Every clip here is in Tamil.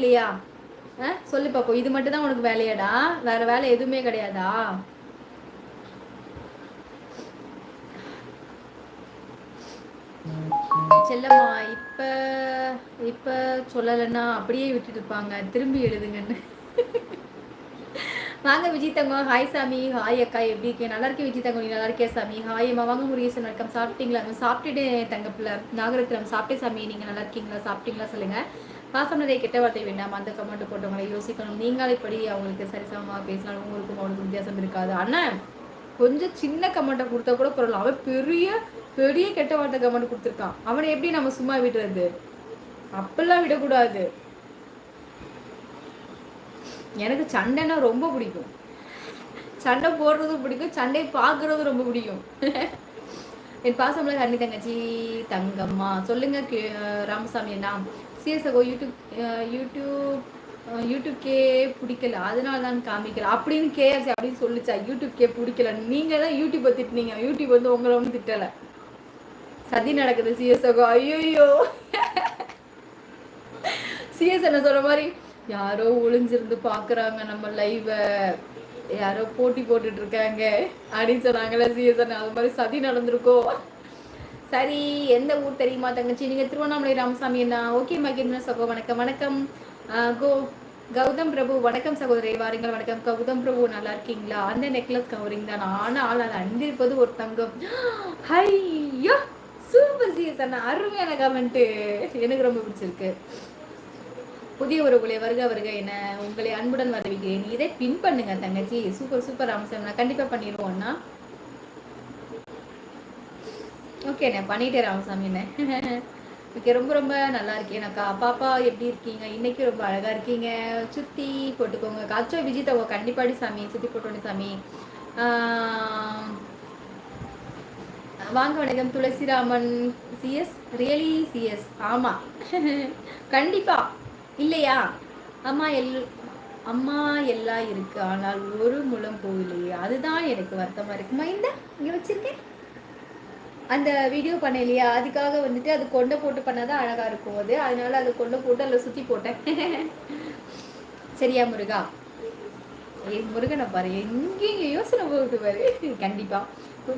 இல்லையா? சொல்லு பாப்போம். இது மட்டும் தான் உனக்கு வேலையாடா? வேற வேலை எதுவுமே கிடையாதா? செல்லம்மா இப்ப இப்ப சொல்லலைன்னா அப்படியே விட்டுட்டு இருப்பாங்க. திரும்பி எழுதுங்கன்னு. வாங்க விஜய் தங்கம் ஹாய் சாமி. ஹாய் அக்கா. எப்படி இருக்கேன் நல்லா இருக்கேன் விஜய் தங்கம் நீ நல்லா இருக்கே சாமி. ஹாய் அம்மா. வாங்க முருகேசன். வணக்கம் சாப்பிட்டீங்களா? சாப்பிட்டுட்டு தங்கப்பில் நாகரத்தினம் சாப்பிட்டே சாமி. நீங்கள் நல்லா இருக்கீங்களா? சாப்பிட்டீங்களா? சொல்லுங்கள் பாசம் நிறைய கெட்ட வார்த்தை வேண்டாம். அந்த கமெண்ட் போட்டவங்களை யோசிக்கணும். நீங்களே இப்படி அவங்களுக்கு சரிசமமாக பேசினாலும் உங்களுக்கும் அவனுக்கு வித்தியாசம் இருக்காது. ஆனால் கொஞ்சம் சின்ன கமெண்ட்டை கொடுத்தா கூட பரவாயில்ல. அவன் பெரிய பெரிய கெட்ட வார்த்தை கமெண்ட் கொடுத்துருக்கான். அவனை எப்படி நம்ம சும்மா விடுறது? அப்பெல்லாம் விடக்கூடாது. எனக்கு சண்டைனா ரொம்ப பிடிக்கும். சண்டை போடுறதும் பிடிக்கும் சண்டை பார்க்குறதும் ரொம்ப பிடிக்கும். என் பாசம்ல கண்ணி தங்கச்சி தங்கம்மா. சொல்லுங்க ராமசாமி அண்ணா. சிஎஸ்எகோ யூடியூப் யூடியூப் யூடியூப்கே பிடிக்கல. அதனால தான் காமிக்கல. அப்படின்னு கேஎஸ் அப்படின்னு சொல்லிச்சா யூடியூப்கே பிடிக்கல. நீங்க தான் யூடியூப்பை திட்டினீங்க. யூடியூப் வந்து உங்களை ஒன்றும் திட்டலை. சதி நடக்குது சிஎஸ்எகோ ஐயோ சிஎஸ் என்ன சொல்ற மாதிரி யாரோ ஒளிஞ்சிருந்து பார்க்குறாங்க நம்ம லைவை யாரோ போட்டி போட்டுட்டு இருக்காங்க அப்படின்னு சொன்னாங்களே சீசன். அது மாதிரி சதி நடந்திருக்கோ? சரி எந்த ஊர் தெரியுமா தங்கச்சி? நீங்கள் திருவண்ணாமலை ராமசாமி என்ன ஓகே மகிழ்ச்சி சகோ வணக்கம் வணக்கம். கோ கௌதம் பிரபு வணக்கம் சகோதரி வாருங்கள் வணக்கம். கௌதம் பிரபு நல்லா இருக்கீங்களா? அந்த நெக்லஸ் கவரிங் தான். ஆனால் அது அண்டிருப்பது ஒரு தங்கம். ஐயோ சூப்பர் சீசன் அண்ணா அருமையான கமெண்ட்டு எனக்கு ரொம்ப பிடிச்சிருக்கு. புதிய உறவுகளை வருக வருக என உங்களை அன்புடன் வரவிக்கிறேன் இதை பின் பண்ணுங்க தங்கச்சி. சூப்பர் சூப்பர் அம்சம் நான் கண்டிப்பா பண்ணிடுவோம்னா ஓகே நான் பண்ணிட்டேன் ராமசாமி என்ன. ஓகே ரொம்ப ரொம்ப நல்லா இருக்கேன் அக்கா. பாப்பா எப்படி இருக்கீங்க? இன்னைக்கு ரொம்ப அழகா இருக்கீங்க. சுத்தி போட்டுக்கோங்க. காச்சோ விஜித் அவங்க கண்டிப்பாடி சாமி. சுத்தி போட்டோன்னு சாமி. வாங்க வணக்கம். துளசிராமன் சிஎஸ் ரியலி சிஎஸ் ஆமா. கண்டிப்பா. இல்லையா? அம்மா எல் அம்மா எல்லாம் இருக்கு. ஆனால் ஒரு முழம் போகலையே. அதுதான் எனக்கு வருத்தமா இருக்குமா இந்த இங்க வச்சிருக்கேன். அந்த வீடியோ பண்ண இல்லையா அதுக்காக வந்துட்டு அது கொண்டை போட்டு பண்ணாதான் அழகா இருக்கும் அது. அதனால அதை கொண்டை போட்டு அதில் சுத்தி போட்டேன். சரியா முருகா? ஏ முருகனை பாரு. எங்கேயும் யோசனை போகுது பாரு. கண்டிப்பா.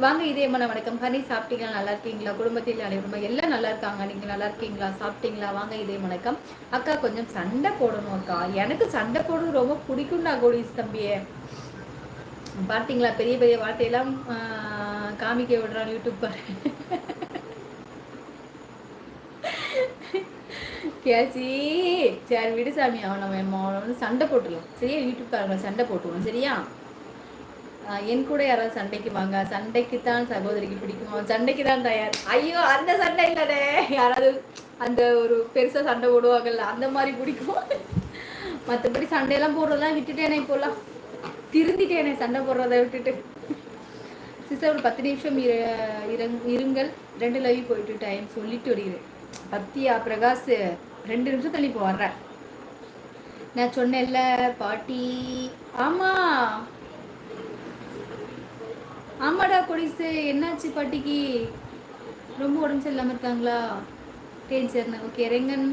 வாங்க இதே மன வணக்கம். ஹனி சாப்பிட்டீங்களா? நல்லா இருக்கீங்களா? குடும்பத்தில் அனைவரும் எல்லாம் நல்லா இருக்காங்க. நீங்க நல்லா இருக்கீங்களா? சாப்பிட்டீங்களா? வாங்க இதே வணக்கம். அக்கா கொஞ்சம் சண்டை போடணும் அக்கா. எனக்கு சண்டை போடுறது ரொம்ப பிடிக்கும்டா கோடிஸ் தம்பியே. பார்த்தீங்களா பெரிய பெரிய வார்த்தையெல்லாம் காமிக்க விடுறான் யூடியூப் பாரு. கேசி சரி விடு சாமி. அவன் நம்ம வந்து சண்டை போட்டுடலாம் சரியா? யூடியூப் பாருங்க சண்டை போட்டுருவோம். சரியா? என் கூட யாராவது சண்டைக்கு வாங்க. சண்டைக்கு தான் சகோதரிக்கு பிடிக்குமா? சண்டைக்கு தான் தயார். ஐயோ அந்த சண்டை இல்லடே. யாராவது அந்த ஒரு பெருசாக சண்டை போடுவாங்கல்ல அந்த மாதிரி பிடிக்கும்? மற்றபடி சண்டையெல்லாம் போடுறதெல்லாம் விட்டுட்டேனே இப்போல்லாம் திருந்திட்டேனே சண்டை போடுறத விட்டுட்டு. சிஸ்டர் ஒரு பத்து நிமிஷம் இருங்கள். ரெண்டு லைவ் போயிட்டு டைம் சொல்லிட்டு வருகிறேன். பத்தியா பிரகாஷ் ரெண்டு நிமிஷம் தள்ளி இப்போ வர்றேன். நான் சொன்னேன்ல பாட்டி. ஆமாம் ஆமாடா கொடிசு. என்னாச்சு பாட்டிக்கு? ரொம்ப உடம்பு சரியில்லாமல் இருக்காங்களா? டேஞ்சர்னு ஓகே ரெங்கன்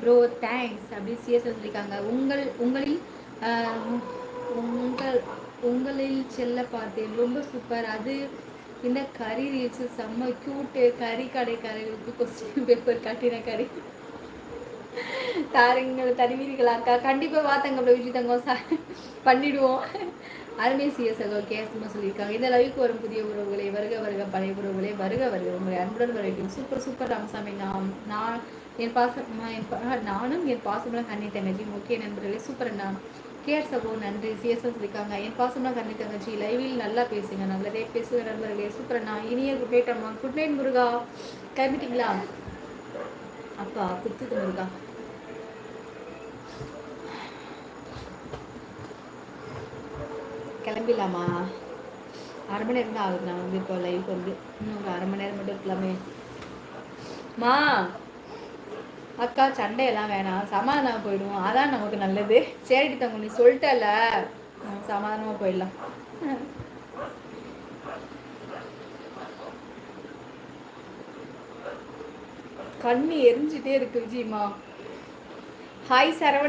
ப்ரோ தேங்க்ஸ் அப்படின்னு சிஎஸ் சொல்லியிருக்காங்க. உங்கள் உங்களில் உங்கள் உங்களில் செல்ல பார்த்தேன். ரொம்ப சூப்பர் அது இந்த கறி ரீல்ஸ் செம்ம க்யூட்டு கறி கடைக்காரர்களுக்கு கொஸ்டின் பேப்பர் கட்டின கறி. தாரங்கள் தருவீர்களாக்கா கண்டிப்பாக வாத்தங்க விஜய் தங்கம் பண்ணிடுவோம். அருமை சிஎஸ்எல் கேஸ்மா சொல்லியிருக்காங்க. இந்த லைவுக்கு வரும் புதிய உறவுகளை வருக வருக பழைய உறவுகளை வருக வருக உங்களை அன்புடன் வரவேற்கும் சூப்பர் சூப்பர் ராமசாமி நான் நான் என் பாசம் நானும் என் பாசம்லாம் கண்ணி தங்கச்சி. முக்கிய நண்பர்களே சூப்பர் அண்ணா. கேஆர் சகோ நன்றி. சிஎஸ்எல் சொல்லியிருக்காங்க. என் பாசம்லாம் கண்ணி தங்கச்சி லைவில் நல்லா பேசுங்க. நல்லதே பேசுகிற நண்பர்களே. சூப்பர் அண்ணா. இனிய குட் நைட் அம்மா. குட் நைட் முருகா. கிளம்பிட்டீங்களா? அப்பா குத்துது முருகா. கிளம்பிடலாமா? அரை மணி நேரம் தான் ஆகுது. நான் வந்து இப்போ லைஃப் வந்து இன்னும் ஒரு அரை மணி நேரம் மட்டும் இருக்கலாமே. மா அக்கா சண்டையெல்லாம் வேணாம். சமாதானம் போயிடுவோம். அதான் நமக்கு நல்லது. சரிடி தங்க நீ சொல்லிட்டல சமாதானமாக போயிடலாம். கண்ணு எரிஞ்சிட்டே இருக்கு விஜயமா. ஹாய் சரவண.